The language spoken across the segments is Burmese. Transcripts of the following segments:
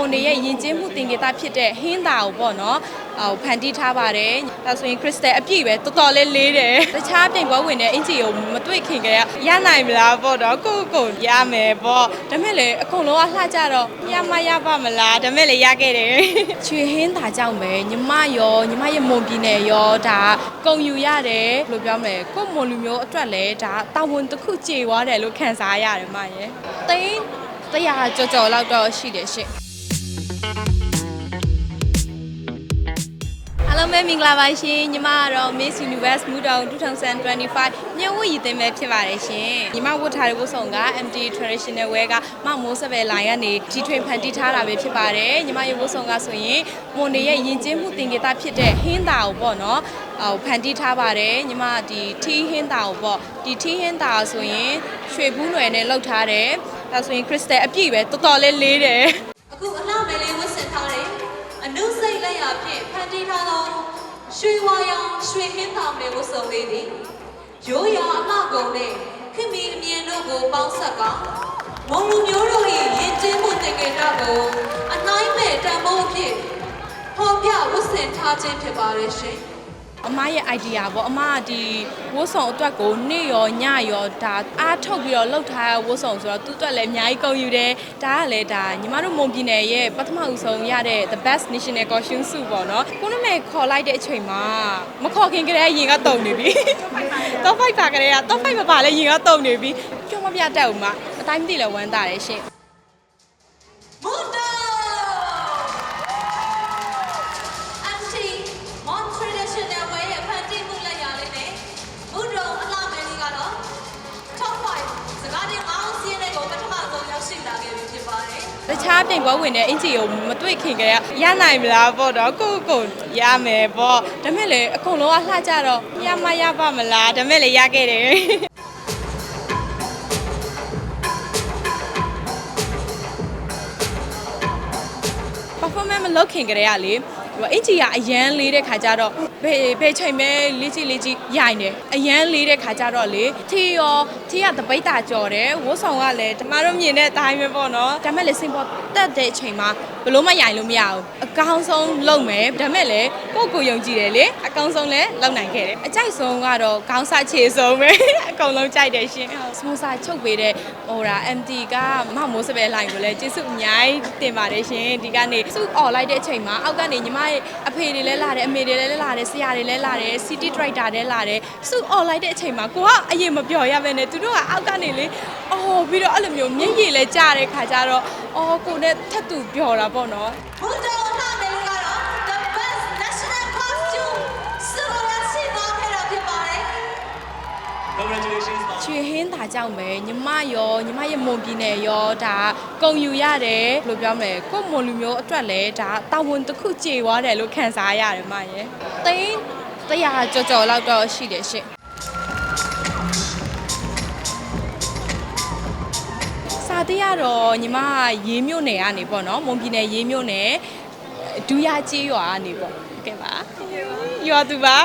ွန်တွေရဲ့ယဉ်ကျေးမှုသင်္ကေတဖြစ်တဲ့ဟင်းတာကိုပေါ့နော်ဟိုဖန်တီးထားပါတယ်ဒါဆိုရင် crystal အပြည့်ပဲတော်တော်လေးလေးတယ်တခြားပြင်ပွဲဝင်တဲ့အင်ဂျီကိုမတွေ့ခင်ကရရနိုင်မလားပေါ့နော်ကိုယ့်ကိုယ်ရမယ်ပေါ့ဒါမဲ့လေအကုန်လုံးကလှကြတော့ရမရပါမလားဒါမဲ့လေရခဲ့တယ်ချွေဟင်းတာကြောင့်ပဲညီမရောညီမရဲ့မွန်ပြည်နယ်ရောဒါကုံယူရတယ်ဘယ်လိုပြောမလဲကိုယ့်မွန်လူမျိုးအတွက်လည်းဒါတာဝန်တစ်ခုကြေသွားတယ်လို့ခံစားရတယ်မရဲ့တိန်းတရားကြော်ကြော်လောက်တော့ရှိတယ်ရှင့် အားလုံးပဲမင်္ဂလာပါရှင်ညီမကတော့ Miss Universe Moodong 2025မြို့ဝတ်ရည်သွင်းပဲဖြစ်ပါတယ်ရှင်ညီမဝတ်ထားတဲ့ဝတ်စုံက MD Traditional Wear ကမမိုးစပယ်လိုင်းကနေဒီထွင်ဖန်တီးထားတာပဲဖြစ်ပါတယ်ညီမရဲ့ဝတ်စုံကဆိုရင်မွန်တွေရဲ့ယဉ်ကျေးမှုသင်္ကေတဖြစ်တဲ့ဟင်းတာကိုပေါ့နော်ဟိုဖန်တီးထားပါတယ်ညီမဒီထီးဟင်းတာကိုပေါ့ဒီထီးဟင်းတာဆိုရင်ရွှေဘူးနွယ်နဲ့လှုပ်ထားတယ်ဒါဆိုရင် crystal အပြည့်ပဲတော်တော်လေးလေးတယ် အနုစိတ်လက်ရာဖြင့်ဖန်တီးထားသောရွှေဝါရောင်ရွှေဟင်းတောင်လေးဝတ်စုံလေးသည်ရိုးရာအလှကုန်နဲ့ခင်မီအမြင်တို့ကိုပေါင်းဆက်ကမုံလူမျိုးတို့၏ယဉ်ကျေးမှုသင်္ကေတကိုအနိုင်မဲ့တန်ဖိုးအဖြစ်ဖော်ပြဝတ်ဆင်ထားခြင်းဖြစ်ပါတယ်ရှင် အမရဲ့ idea ပေါ့အမကဒီဝတ်ဆောင်အတွက်ကိုနေ့ရောညရောဒါအားထုတ်ပြီးတော့လှုပ်ထားတဲ့ဝတ်ဆောင်ဆိုတော့သူ့အတွက်လည်းအများကြီးကုန်ယူတယ်ဒါကလည်းဒါညီမတို့မွန်ပြည်နယ်ရဲ့ပထမဦးဆုံးရတဲ့ the best national costume suit ပေါ့နော်ကိုနမေခေါ်လိုက်တဲ့အချိန်မှာမခေါ်ခင်ကတည်းကရင်ကတုံနေပြီ top 5ပါကလေးက top 5မပါလဲရင်ကတုံနေပြီကြောမပြတတ်ဦးမအတိုင်းမသိလဲဝမ်းတာတယ်ရှင့် တယ်တခြားပြင်ပွဲဝင်တဲ့အင်ဂျီကိုမတွေ့ခင်ကရရနိုင်မလားပေါ့တော့ကိုယ့်ကိုယ်ရမယ်ပေါ့ဒါမဲ့လေအကုန်လုံးကလှကြတော့ရမရပါမလားဒါမဲ့လေရခဲ့တယ် performance မလုပ်ခင်ကတည်းကလေဟို အင်ဂျီကအရန်လေးတဲ့ခါကျတော့ဘယ်ဘယ်ချိန်မဲလေးကြီးလေးကြီးရိုင်တယ်အရန်လေးတဲ့ခါကျတော့လေထီရောထီကတပိတ်တာကြော်တယ်ဝတ်ဆောင်ကလည်းကျမတို့မြင်တဲ့အတိုင်းပဲပေါ့နော်ဒါမဲ့လေစင်ပေါ်တက်တဲ့အချိန်မှာဘလို့မရိုင်လို့မရဘူးအကောင်းဆုံးလုပ်မယ်ဒါမဲ့လေကိုယ့်ကိုယ်ယုံကြည်တယ်လေအကောင်းဆုံးလည်းလုပ်နိုင်ခဲ့တယ်အကြိုက်ဆုံးကတော့ခေါင်းစာခြေဆုံးပဲအကုန်လုံးကြိုက်တယ်ရှင်စပွန်ဆာချုပ်ပေးတဲ့ဟိုဒါ MT ကမမိုးစပယ်လိုင်းကိုလည်းကျေးဇူးအများကြီးတင်ပါတယ်ရှင်ဒီကနေစုអော်လိုက်တဲ့အချိန်မှာအောက်ကနေညီမရဲ့အဖေတွေလည်းလာတယ်အမေတွေလည်းလာတယ်ဆရာတွေလည်းလာတယ် City Director လည်းလာတယ်စုអော်လိုက်တဲ့အချိန်မှာကိုကအရင်မပြော်ရပဲနဲ့သူတို့ကအောက်ကနေလေအော်ပြီးတော့အဲ့လိုမျိုးမျက်ရည်လည်းကျတဲ့ခါကျတော့အော်ကိုနဲ့ထပ်တူပြော်တာပေါ့နော် Congratulations ပါချွေဟင်းတာကြောင့်ပဲညီမရောညီမရဲ့မွန်ပြည်နယ်ရောဒါကုံယူရတယ်ဘယ်လိုပြောမလဲကိုယ့်မွန်လူမျိုးအတွက်လည်းဒါတာဝန်တစ်ခုကြေသွားတယ်လို့ခံစားရတယ်မရဲ့တိန်းတရားကြော်ကြော်လောက်တော့ရှိတယ်ရှင့်စာသေးရတော့ညီမကရေးမြို့နယ်ကနေပေါ့နော်မွန်ပြည်နယ်ရေးမြို့နယ်ဒူးရကြီးရွာကနေပေါ့ဟုတ်ကဲ့ပါရွာသူပါ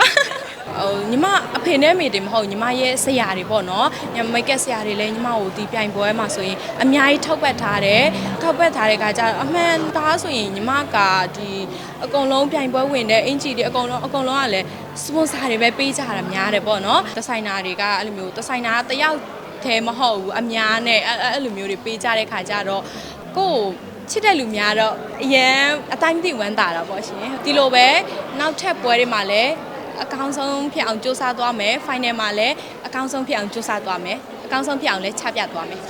ဟိုညီမအဖေနဲ့မေတင်မဟုတ်ညီမရဲ့ဆရာတွေပေါ့နော်ညီမိတ်ကက်ဆရာတွေလည်းညီမကိုဒီပြိုင်ပွဲမှာဆိုရင်အများကြီးထောက်ပတ်ထားတယ်ထောက်ပတ်ထားတဲ့ခါကျတော့အမှန်သားဆိုရင်ညီမကဒီအကုန်လုံးပြိုင်ပွဲဝင်တဲ့အင်ဂျီတွေအကုန်လုံးအကုန်လုံးကလည်းစပွန်ဆာတွေပဲပေးကြတာများတယ်ပေါ့နော်ဒီဇိုင်နာတွေကအဲ့လိုမျိုးဒီဇိုင်နာကတယောက်ထဲမဟုတ်ဘူးအများနဲ့အဲ့အဲ့လိုမျိုးတွေပေးကြတဲ့ခါကျတော့ကိုယ့်ကိုချစ်တဲ့လူများတော့အရန်အတိုင်းမသိဝမ်းတာတာပေါ့ရှင်ဒီလိုပဲနောက်ထပ်ပွဲတွေမှာလည်း အကောင်းဆုံးဖြစ်အောင်စူးစမ်းသွားမယ် final မှာလည်းအကောင်းဆုံးဖြစ်အောင်စူးစမ်းသွားမယ်အကောင်းဆုံးဖြစ်အောင်လည်းချပြသွားမယ်